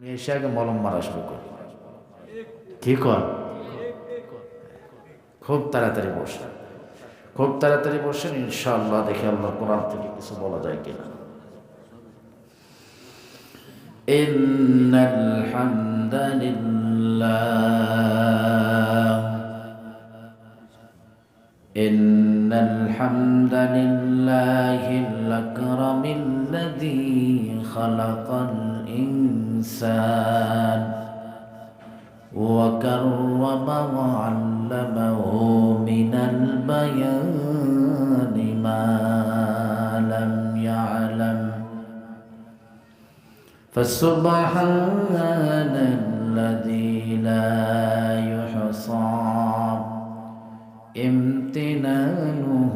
এসে আগে মলম মারা শুরু করি কি কর খুব তাড়াতাড়ি বসেন খুব তাড়াতাড়ি বসেন ইনশাআল্লাহ দেখে আল্লাহ কোরআন থেকে কিছু বলা যায় কিনা إن الحمد لله إن الحمد لله الأكرم الذي خلق الإنسان وكرم وعلمه من البيان ما لم يعلم فسبحان الذي لا يحصى امتنانه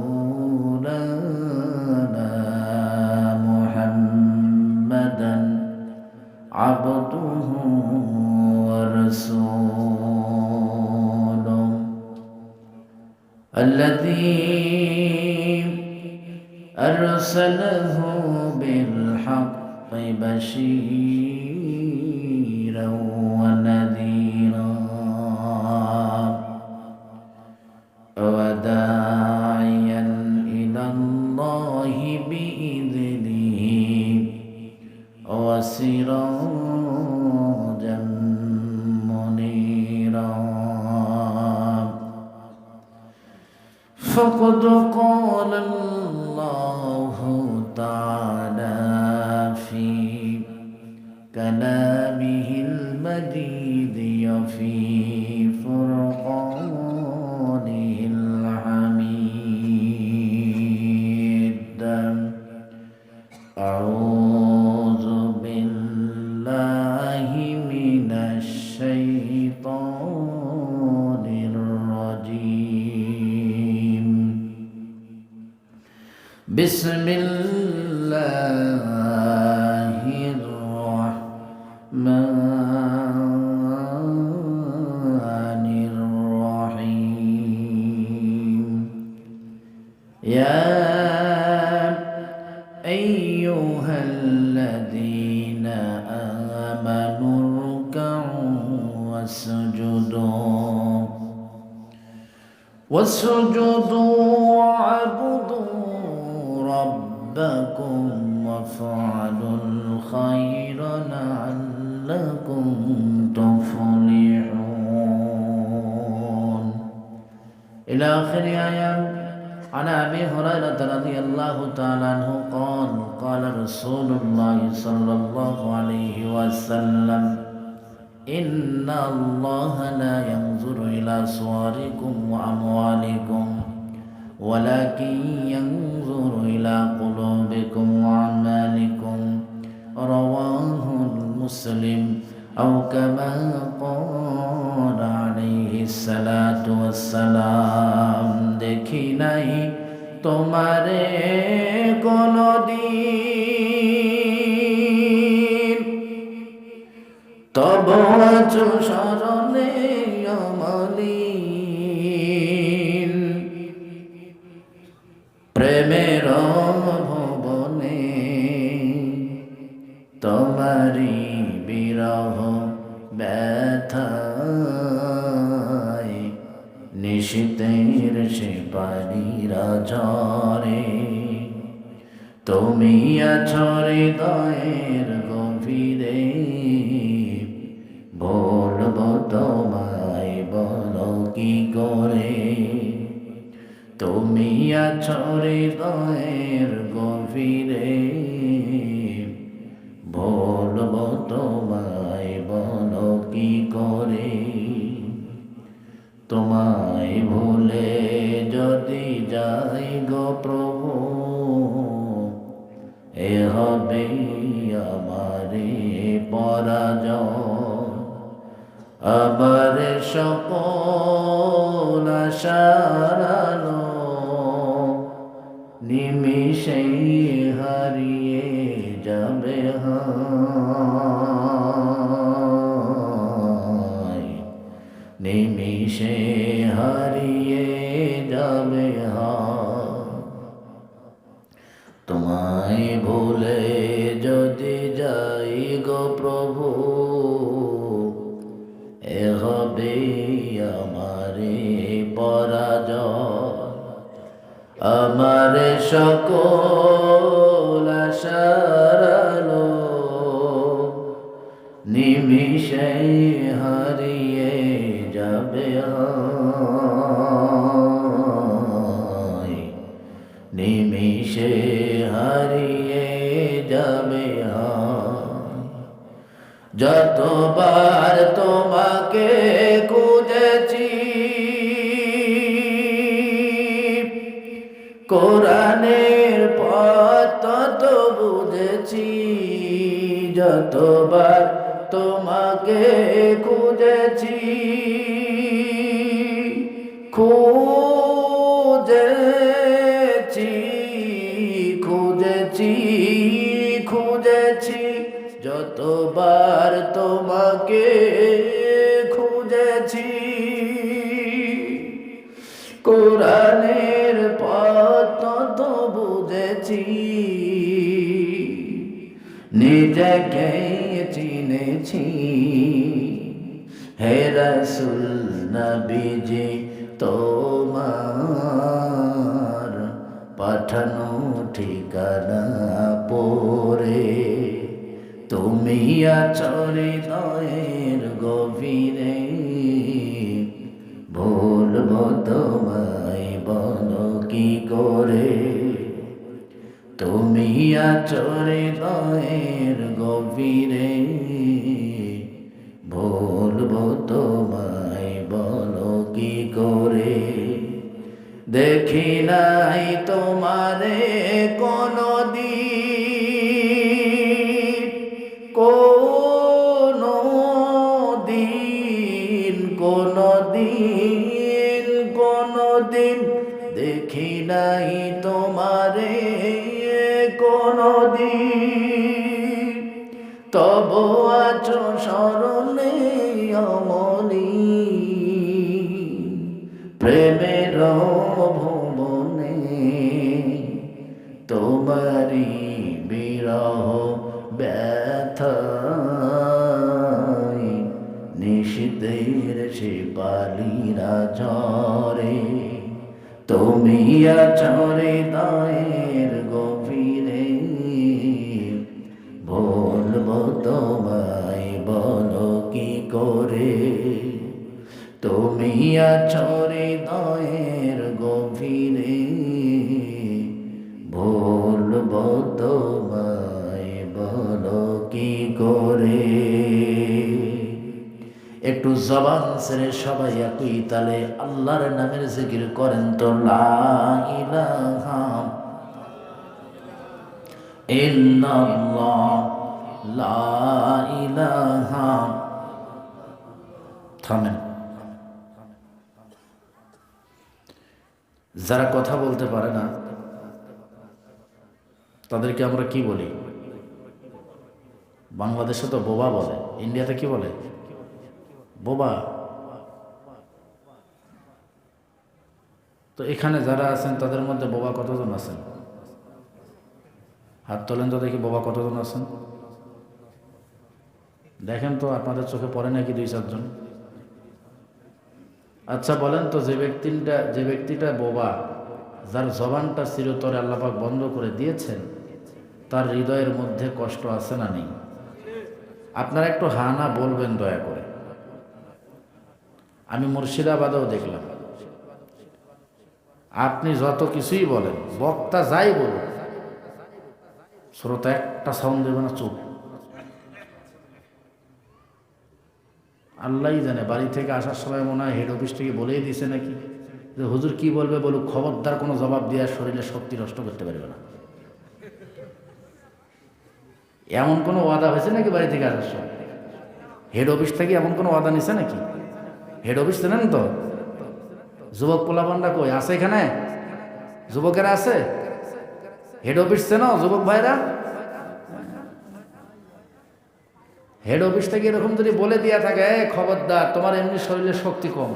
عبده ورسوله. الذي أرسله بالحق بشيرا فقد قال الله تعالى في كلامه المجيد وفي بسم الله الرحمن الرحيم. يا أيها الذين آمنوا اركعوا واسجدوا. واسجدوا الله لا ينظر إلى صوركم وأموالكم ولكن ينظر إلى قلوبكم وأعمالكم رواه المسلم أو كما قال عليه الصلاة والسلام দেখি নাই তোমারে কোনদিন তব আছো স্মরণে অমলিন। প্রেমের ভবনে তোমারি বিরহ ব্যথায় নিশীতের সে পানিরা ঝরে তুমি আছো হৃদয়ের গভীরে। তুমি আছো হৃদয়ের গভীরে বলব তোমায়, বলো কি করে? তোমায় ভুলে যদি যাই গো প্রভু, এ হবে আমারে পরাজয়। আমার সকল আশারালো নিমিষে হারিয়ে যাবে নিমিষে হারিয়ে সকল আশারালো নিমিষে হারিয়ে যাবে নিমিষে হারিয়ে যাবে যতবার তোমাকে খুঁজেছি কোরআনের যতবার তোমাকে খুঁজেছি খুঁজেছি খুঁজেছি খুঁজেছি যতবার তোমাকে খুঁজেছি। কোরআনের পথ তো বুঝেছি। নিজেকে চিনেছি। হে রসুল নবীজি তোমার পাঠানো ঠিকানা পরে তুমি আচরিত গভীরে। তুমি আচরে নয়ের গভীরে ভুলবো তোমায় বল কি করে? দেখি নাই তোমারে কোনো ব্যথায় নিষিদ্ধের সে পালিরা ঝরে। তুমি আচরে দায়ের গভীরে, বলব তোমায় বলো কি করে? তুমি আচরে একটু জবান ছেড়ে সবাই একই তালে, আল্লাহর নামের জিকির করেন তো থামেন। যারা কথা বলতে পারে না, তাদেরকে আমরা কি বলি? বাংলাদেশে তো বোবা বলে, ইন্ডিয়াতে কি বলে? বোবা। তো এখানে যারা আছেন, তাদের মধ্যে বোবা কতজন আছেন? হাত তোলেন তো দেখি বোবা কতজন আছেন। দেখেন তো, আপনাদের চোখে পড়ে নাকি দুই, চারজন? আচ্ছা বলেন তো, যে ব্যক্তিটা যে ব্যক্তিটা বোবা, যার জবানটা চিরতরে আল্লাপাক বন্ধ করে দিয়েছেন, তার হৃদয়ের মধ্যে কষ্ট আছে না নেই? আপনারা একটু হানা বলবেন দয়া করে। আমি মুর্শিদাবাদেও দেখলাম। আপনি যত কিছুই বলেন, বক্তা যাই বলুন শ্রোতা একটা সাউন্ড দেবে না, চুপ। আল্লাহই জানে, বাড়ি থেকে আসার সময় মনে হয় হেড অফিস থেকে বলেই দিছে নাকি। যে হুজুর কি বলবে বলুক, খবরদার কোনো জবাব দেওয়ার শরীরে শক্তি নষ্ট করতে পারবে না। এমন কোনো ওয়াদা হয়েছে নাকি বাড়ি থেকে আসার সময়? হেড অফিস থেকে এমন কোনো ওয়াদা নিছে নাকি? হেড অফিস চেনেন তো। যুবক পোলাপান্ডা কই আছে এখানে? যুবকেরা আছে? হেড অফিস চেনো যুবক ভাইরা? হেড অফিস থেকে এরকম যদি বলে দেওয়া থাকে "এ, খবরদার তোমার এমনি শরীরে শক্তি কম।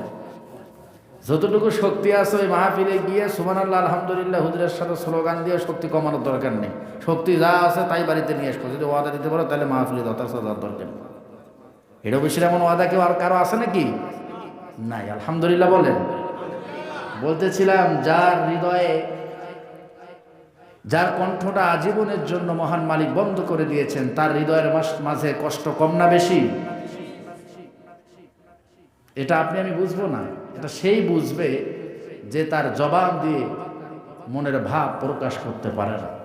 যতটুকু শক্তি আছে ওই মাহফিলে গিয়ে সুমান আল্লাহ আলহামদুলিল্লাহ হুজুরের সাথে স্লোগান দিয়ে শক্তি কমানোর দরকার নেই। শক্তি যা আছে তাই বাড়িতে নিয়ে আসব। যদি ওয়াদা দিতে পারো তাহলে মাহফিলে দরকার হেড অফিসের এমন ওয়াদা কেউ আর কারও আছে নাকি? নাই, আলহামদুলিল্লাহ বলেন। বলতেছিলাম, যার হৃদয়ে, যার কণ্ঠটা আজীবনের জন্য মহান মালিক বন্ধ করে দিয়েছেন, তার হৃদয়ের মাঝে কষ্ট কম না বেশি? এটা আপনি, আমি বুঝব না। এটা সেই বুঝবে যে তার জবাব দিয়ে মনের ভাব প্রকাশ করতে পারে না।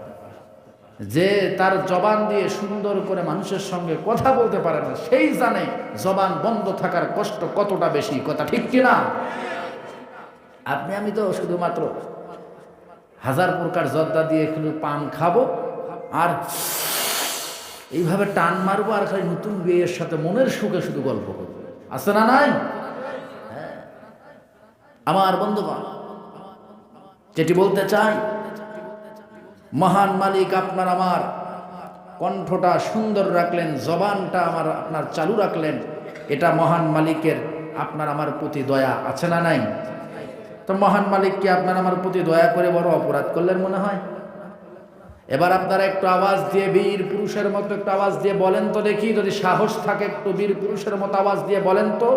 যে তার জবান দিয়ে সুন্দর করে মানুষের সঙ্গে কথা বলতে পারে না, সেই জানে জবান বন্ধ থাকার কষ্ট কতটা বেশি, কথা ঠিক কিনা আপনি, আমি তো শুধুমাত্র হাজার প্রকার জর্দা দিয়ে একটু পান খাব আর এইভাবে টান মারবো আর খালি নতুন বিয়ের সাথে মনের সুখে শুধু গল্প করব। আছে না নাই? হ্যাঁ। আমার বন্ধুগণ, যেটি বলতে চাই মহান মালিক আপনার আমার। কণ্ঠটা সুন্দর রাখলেন, জবানটা আমার আপনার চালু রাখলেন। এটা মহান মালিকের আপনার আমার প্রতি দয়া, আছে না নাই? তো মহান মালিক কি আপনার আমার প্রতি দয়া করে বড় অপরাধ করলেন মনে হয়? এবার আপনারা একটু আওয়াজ দিয়ে বীর পুরুষের মতো একটু আওয়াজ দিয়ে বলেন তো দেখি, যদি সাহস থাকে একটু বীর পুরুষের মতো আওয়াজ দিয়ে বলেন তো।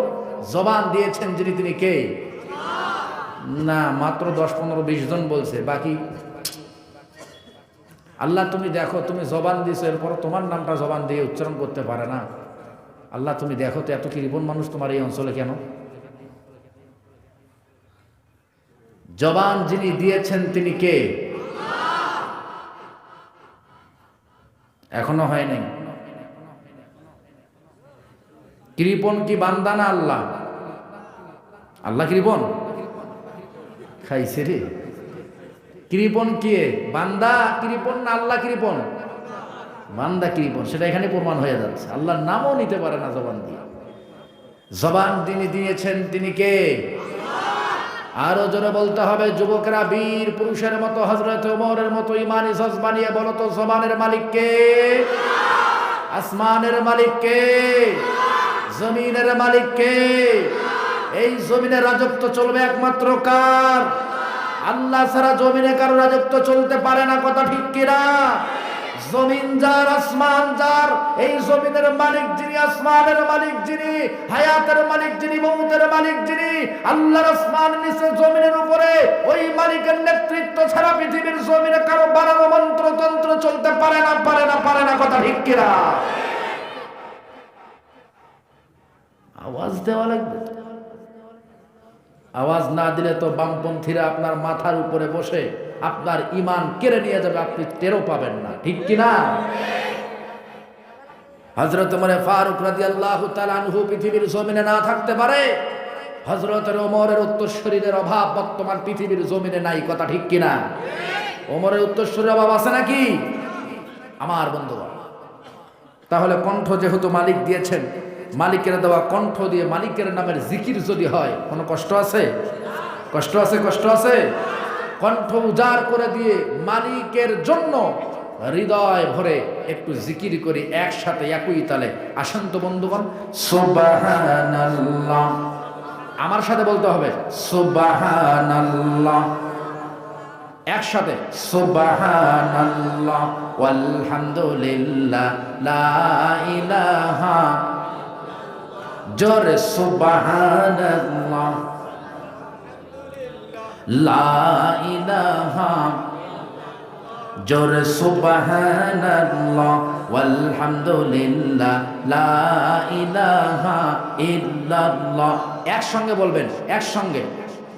জবান দিয়েছেন যিনি তিনি কে? না, মাত্র দশ, পনেরো, বিশ জন বলছে, বাকি আল্লাহ তুমি দেখো, তুমি জবান দিছো এরপর তোমার নামটা জবান দিয়ে উচ্চারণ করতে পারে না। আল্লাহ তুমি দেখো তো, এত কৃপণ মানুষ তোমার এই অঞ্চলে কেন? জবান যিনি দিয়েছেন তিনি কে? এখনও হয় নাই। কৃপন কি বান্দা না আল্লাহ? আল্লাহ কৃপন খাইছে রে। কৃপন কে? বান্দা কৃপন না আল্লাহ কৃপন? বান্দা কৃপন, সেটা এখানে প্রমাণ হয়ে যাচ্ছে। আল্লাহর নামও নিতে পারে না জবান দিয়ে। জবান তিনি দিয়েছেন, তিনি কে? আরও জোরে বলতে হবে, যুবকরা, বীর, পুরুষের মতো হজরত ওমরের মতো, ইমানি বানিয়ে বলো তো, জবানের মালিক কে? আসমানের মালিক কে? জমিনের মালিক কে? এই জমিনের রাজত্ব চলবে একমাত্র কার? আল্লাহ ছাড়া জমিনে কারও রাজত্ব চলতে পারে না, কথা ঠিক কিনা? জমিন যার, আসমান যার, এই জমিনের মালিক যিনি, আসমানের মালিক যিনি, হায়াতের মালিক যিনি, মৌতের মালিক যিনি, আল্লাহর আসমান নিচে জমিনের উপরে ওই মালিকের নেতৃত্ব ছাড়া পৃথিবীর জমিনে কারও বানানো মন্ত্র তন্ত্র চলতে পারে না পারে না পারে না, কথা ঠিক কিনা? আওয়াজ দেওয়া লাগবে। আওয়াজ না দিলে তো বামপন্থীরা আপনার মাথার উপরে বসে আপনার ইমান কেড়ে নিয়ে যাবে, আপনি টেরও পাবেন না। ঠিক কিনা হজরত মনে ফারুক রাজি আল্লাহ তালানহু পৃথিবীর জমিনে না থাকতে পারে। হজরতের ওমরের উত্তরশরীরের অভাব বর্তমান পৃথিবীর জমিনে নাই, কথা ঠিক কিনা ওমরের উত্তরশরীর অভাব আছে নাকি? আমার বন্ধুগণ, তাহলে কণ্ঠ যেহেতু মালিক দিয়েছেন মালিকের দেওয়া কণ্ঠ দিয়ে মালিকের নামের জিকির যদি হয় কোনো কষ্ট আছে? কষ্ট আছে কষ্ট আছে? কণ্ঠ উজাড় করে দিয়ে মালিকের জন্য হৃদয় ভরে একটু জিকির করি একসাথে একই তালে। আসেন তো বন্ধুগণ। সুবহানাল্লাহ। আমার সাথে বলতে হবে। সুবহানাল্লাহ। একসাথে। সুবহানাল্লাহ। ওয়ালহামদুলিল্লাহ। লা ইলাহা জোরে ইলাহা জোরে ইলাহা ইল্লাল্লাহ। একসঙ্গে বলবেন একসঙ্গে।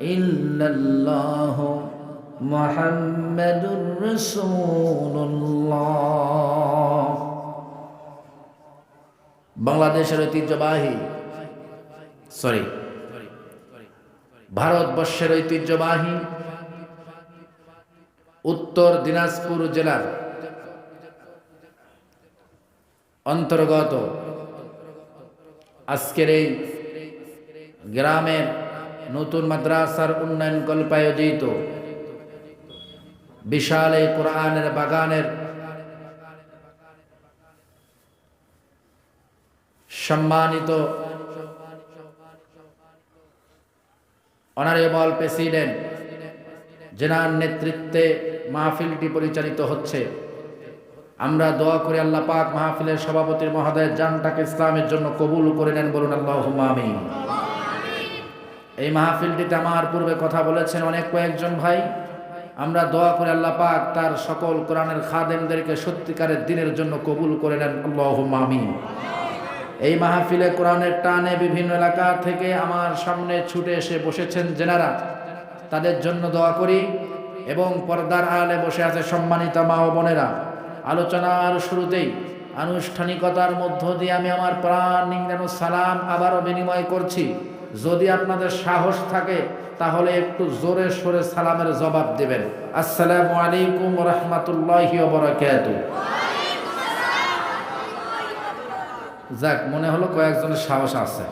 ইল্লাল্লাহ মুহাম্মাদুর রাসূলুল্লাহ। বাংলাদেশের ঐতিহ্যবাহী সরি ভারতবর্ষের ঐতিহ্যবাহী উত্তর দিনাজপুর জেলার অন্তর্গত আজকের এই গ্রামের নতুন মাদ্রাসার উন্নয়ন কল্পায়োজিত বিশাল এই কোরআনের বাগানের সম্মানিত অনারেবল প্রেসিডেন্ট জেনার নেতৃত্বে মাহফিলটি পরিচালিত হচ্ছে। আমরা দোয়া করি আল্লাহ পাক মাহফিলের সভাপতির মহোদয় জানটাকে ইসলামের জন্য কবুল করে নেন বলুন আল্লাহ আমি এই মাহফিলটিতে আমার পূর্বে কথা বলেছেন অনেক কয়েকজন ভাই। আমরা দোয়া করে আল্লাহ পাক তার সকল কোরআনের খাদেমদেরকে সত্যিকারের দিনের জন্য কবুল করে নেন। আল্লাহ আমি এই মাহফিলে কোরআনের টানে বিভিন্ন এলাকা থেকে আমার সামনে ছুটে এসে বসেছেন জেনারা তাদের জন্য দোয়া করি এবং পর্দার আড়ালে বসে আছে সম্মানিত মা ও বোনেরা। আলোচনার শুরুতেই আনুষ্ঠানিকতার মধ্য দিয়ে আমি আমার প্রাণ নিংড়ানো সালাম আবারও বিনিময় করছি। যদি আপনাদের সাহস থাকে, তাহলে একটু জোরে সোরে সালামের জবাব দেবেন। আসসালামু আলাইকুম রহমতুল্লাহ যাক, মনে হলো কয়েকজনের সাহস আছে।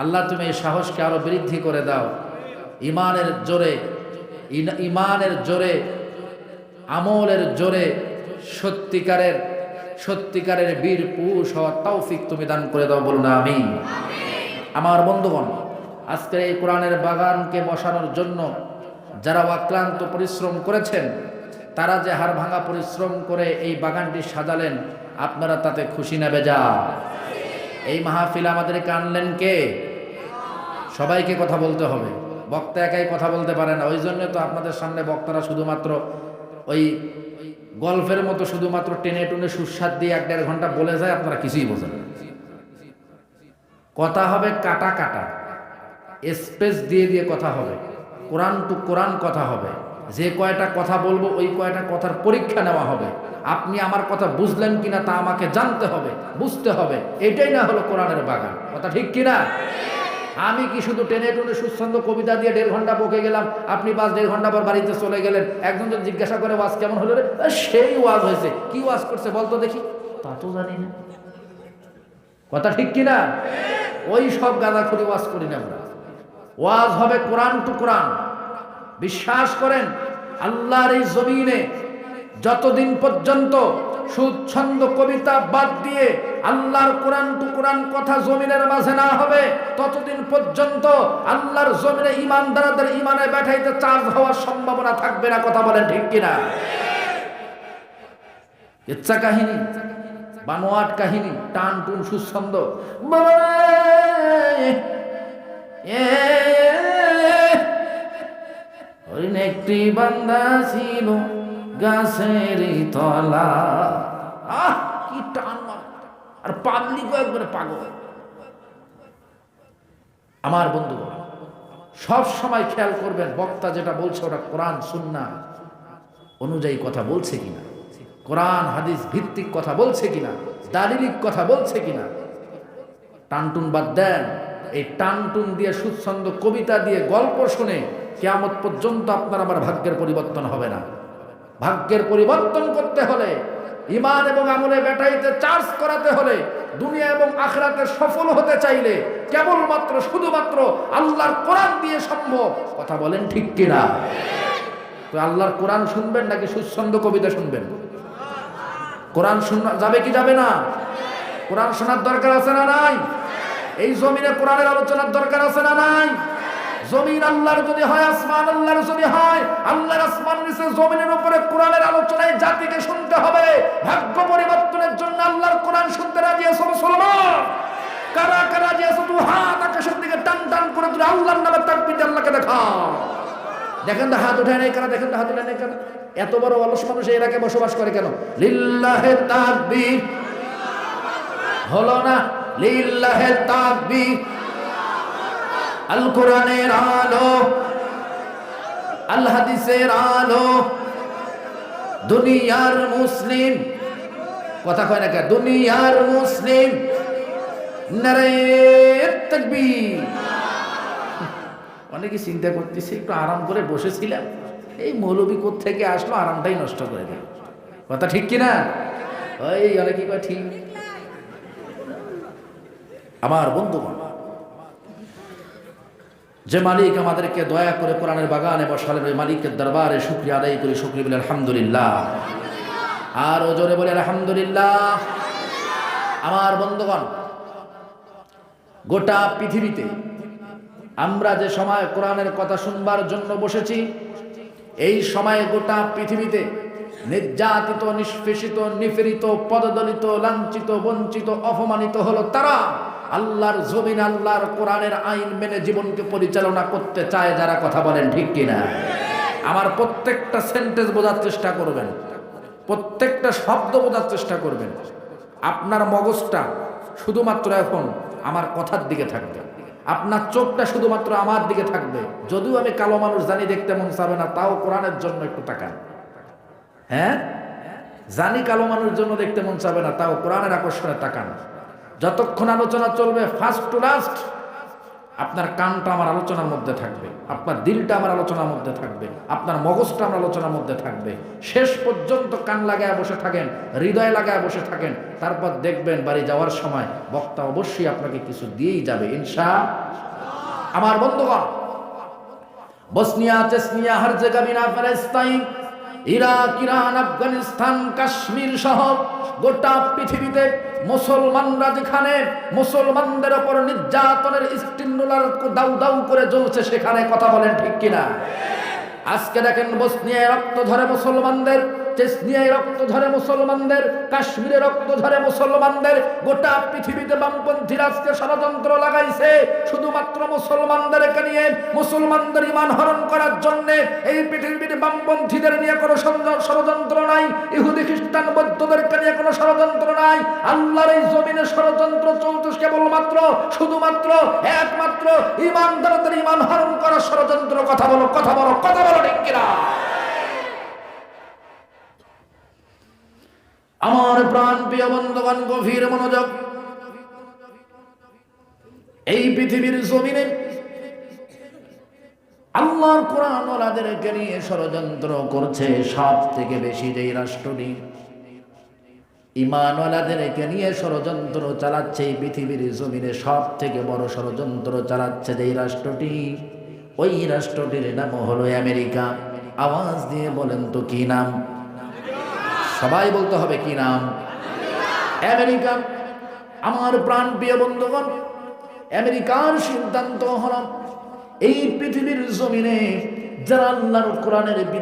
আল্লাহ, তুমি এই সাহসকে আরও বৃদ্ধি করে দাও। ইমানের জোরে ইমানের জোরে, আমলের জোরে, সত্যিকারের সত্যিকারের বীর পুরুষ হওয়ার তৌফিক তুমি দান করে দাও বলুন আমি আমার বন্ধুগণ আজকের এই কোরআনের বাগানকে বসানোর জন্য যারা অক্লান্ত পরিশ্রম করেছেন, তারা যে হাড় ভাঙা পরিশ্রম করে এই বাগানটি সাজালেন, আপনারা তাতে খুশি নেবে যা এই মাহফিল আমাদেরকে আনলেন কে? সবাইকে কথা বলতে হবে। বক্তা একাই কথা বলতে পারে না। ওই জন্য তো আপনাদের সামনে বক্তারা শুধুমাত্র ওই গল্পের মতো শুধুমাত্র টেনে টুনে সুস্বাদ দিয়ে এক দেড় ঘণ্টা বলে যায়, আপনারা কিছুই বোঝেন না। কথা হবে কাটা কাটা। স্পেস দিয়ে দিয়ে কথা হবে। কোরআন টু কোরআন কথা হবে। যে কয়টা কথা বলব, ওই কয়টা কথার পরীক্ষা নেওয়া হবে। আপনি আমার কথা বুঝলেন কিনা তা আমাকে জানতে হবে, বুঝতে হবে। এটাই না হলো কোরআনের বাগান। কথা ঠিক কিনা? আমি কি শুধু টেনে টুনে সুচ্ছন্দ কবিতা দিয়ে দেড় ঘণ্টা বকে গেলাম? আপনি বাস দেড় ঘণ্টা পর বাড়িতে চলে গেলেন। একজন যদি জিজ্ঞাসা করে, ওয়াজ কেমন হলো রে? সেই ওয়াজ হয়েছে। কি ওয়াজ করছে বলতো দেখি? তা তো জানি না। কথা ঠিক কিনা? ওই সব গাঁদাখুরি ওয়াজ করি না আমরা। ওয়াজ হবে কোরআন টু কোরআন। বিশ্বাস করেন, আল্লাহর এই জমিনে যতদিন পর্যন্ত সুচ্ছন্দ কবিতা বাদ দিয়ে আল্লাহর কোরআন টু কোরআন কথা জমিনের মাঝে না হবে, ততদিন পর্যন্ত আল্লাহর জমিনে ইমানদারদের ইমানে ব্যাঠাইতে চার্জ হওয়ার সম্ভাবনা থাকবে না, কথা বলেন ঠিক কিনা? ইচ্ছা কাহিনী, বানোয়াট কাহিনী টান টুন সুচ্ছন্দ একটি বান্দা ছিল গাছের তলা। আহ, কি টান আর পাবলিকও একবারে পাগল। আমার বন্ধু সব সময় খেয়াল করবেন, বক্তা যেটা বলছে ওটা কোরআন, সুন্না। অনুযায়ী কথা বলছে কিনা? কোরআন, হাদিস ভিত্তিক কথা বলছে কিনা? দালিলিক কথা বলছে কিনা? টানটুন বাদ দেন। এই টানটুন দিয়ে, সুচ্ছন্দ কবিতা দিয়ে গল্প শুনে কেয়ামত পর্যন্ত আপনার আমার ভাগ্যের পরিবর্তন হবে না। ভাগ্যের পরিবর্তন করতে হলে ইমান এবং আমলে ব্যাটারিতে চার্জ করাতে হলে, দুনিয়া এবং আখরাতে সফল হতে চাইলে কেবলমাত্র, শুধুমাত্র আল্লাহর কোরআন দিয়ে সম্ভব। কথা বলেন ঠিক কিনা? তো আল্লাহর কোরআন শুনবেন নাকি সুচ্ছন্দ কবিতা শুনবেন? কোরআন শোনা যাবে কি যাবে না? কোরআন শোনার দরকার আছে না নাই? এই জমিনে কোরআনের আলোচনার দরকার আছে না নাই? জমিন আল্লাহর যদি হয়, আসমান আল্লাহর যদি হয়, আল্লাহর আসমান নিচে জমিনের উপরে কোরআনের আলোচনায় জাতিকে শুনতে হবে। ভাগ্য পরিবর্তনের জন্য আল্লাহর কোরআন শুনতে রাজি আছো মুসলমান? কারা কারা যে আছো? দু হাত আকাশের দিকে টান টান করে তুলে আল্লাহর নামে তাকবীর আল্লাহকে দেখা দেখেন তো হাত উঠায় নাই কেন? দেখেন তো হাত উঠায় নাই কেন? এত বড় অলস মানুষ এলাকায় বসবাস করে কেন? লিল্লাহে তাকবীর। হলো না? লিল্লাহে তাকবীর। আল কোরআনের আলো। আল হাদিসের আলো। দুনিয়ার মুসলিম। কথা কয় না কে দুনিয়ার মুসলিম। নারে তাকবীর। অনেকে চিন্তা করতেছে, একটু আরাম করে বসেছিলাম। এই মৌলবী থেকে আসলো? আরামটাই নষ্ট করে দিল। কথা ঠিক কিনা? ওই, অনেকে ঠিক। আমার বন্ধুগণ, যে মালিক আমাদেরকে দয়া করে কোরআনের বাগানে বসালেন, ওই মালিকের দরবারে শুক্রিয়া আদায় করি, শুক্রিয়া বলে, আলহামদুলিল্লাহ। আর ওজনে বলে, আলহামদুলিল্লাহ। আমার বন্ধুগণ, গোটা পৃথিবীতে আমরা যে সময় কোরআনের কথা শুনবার জন্য বসেছি, এই সময়ে গোটা পৃথিবীতে নির্যাতিত, নিষ্পেষিত, নিপীড়িত, পদদলিত, লাঞ্ছিত, বঞ্চিত, অপমানিত হলো তারা। আল্লাহর জমিন আল্লাহর কোরআনের আইন মেনে জীবনকে পরিচালনা করতে চায় যারা কথা বলেন ঠিক কিনা? আমার প্রত্যেকটা সেন্টেন্স বোঝার চেষ্টা করবেন। প্রত্যেকটা শব্দ বোঝার চেষ্টা করবেন। আপনার মগজটা শুধুমাত্র এখন আমার কথার দিকে থাকবে। আপনার চোখটা শুধুমাত্র আমার দিকে থাকবে। যদিও আমি কালো মানুষ, জানি দেখতে মন চাবে না, তাও কোরআনের জন্য একটু তাকান। হ্যাঁ? জানি কালো মানুষের জন্য দেখতে মন চাবে না, তাও কোরআনের আকর্ষণে তাকান। যতক্ষণ আলোচনা চলবে ফার্স্ট টু লাস্ট আপনার কানটা আমার আলোচনার মধ্যে থাকবে, আপনার দিলটা আমার আলোচনার মধ্যে থাকবে, আপনার মগজটা আমার আলোচনার মধ্যে থাকবে। শেষ পর্যন্ত কান লাগায় বসে থাকেন, হৃদয় লাগায় বসে থাকেন, তারপর দেখবেন বাড়ি যাওয়ার সময় বক্তা অবশ্যই আপনাকে কিছু দিয়েই যাবে, ইনশা আমার বন্ধুগণ, Bosnia, Chechnya Herzegovina Palestine Iraq, Iran, Afghanistan, Kashmir সহ গোটা পৃথিবীতে মুসলমানরা যেখানে মুসলমানদের ওপর নির্যাতনের স্টিমুলার দাউ দাউ করে জ্বলছে, সেখানে কথা বলেন ঠিক কিনা? আজকে দেখেন বসনিয়ায় রক্ত ধরে মুসলমানদের চেসনিয়ায় রক্ত ধরে মুসলমানদের, কাশ্মীরে রক্ত ধরে মুসলমানদের, গোটা পৃথিবীতে বামপন্থীরা আজকে ষড়যন্ত্র লাগাইছে। শুধুমাত্র মুসলমানদেরকে নিয়ে, মুসলমানদের ইমান হরণ করার জন্য এই পৃথিবীর বামপন্থীদের নিয়ে কোনো ষড়যন্ত্র নাই, ইহুদি, খ্রিস্টান, বৌদ্ধদেরকে নিয়ে কোনো ষড়যন্ত্র নাই। আল্লাহর এই জমিনে ষড়যন্ত্র চলতেছে কেবলমাত্র, শুধুমাত্র, একমাত্র ইমানদারদের ইমান হরণ করার ষড়যন্ত্র। কথা বলো কথা বলো কথা বলো ঠিক কিনা? আমার প্রাণ প্রিয় বন্ধুগণ, গভীর মনোযোগ। এই পৃথিবীর জমিনে আল্লাহর কোরআন ওলাদেরকে নিয়ে ষড়যন্ত্র করছে সব থেকে বেশি যেই রাষ্ট্রটি। ইমানওয়ালাদেরকে নিয়ে ষড়যন্ত্র চালাচ্ছে এই পৃথিবীর জমিনে সব থেকে বড় ষড়যন্ত্র চালাচ্ছে যেই রাষ্ট্রটি। ওই রাষ্ট্রটির নাম হলো আমেরিকা। আওয়াজ দিয়ে বলেন তো কি নাম? সবাই বলতে হবে কি নাম? আমেরিকা আমার প্রাণ প্রিয় বন্ধুগণ, আমেরিকার সিদ্ধান্ত হল, এই পৃথিবীর জমিনে যারা আল্লাহর কোরআনের বিধান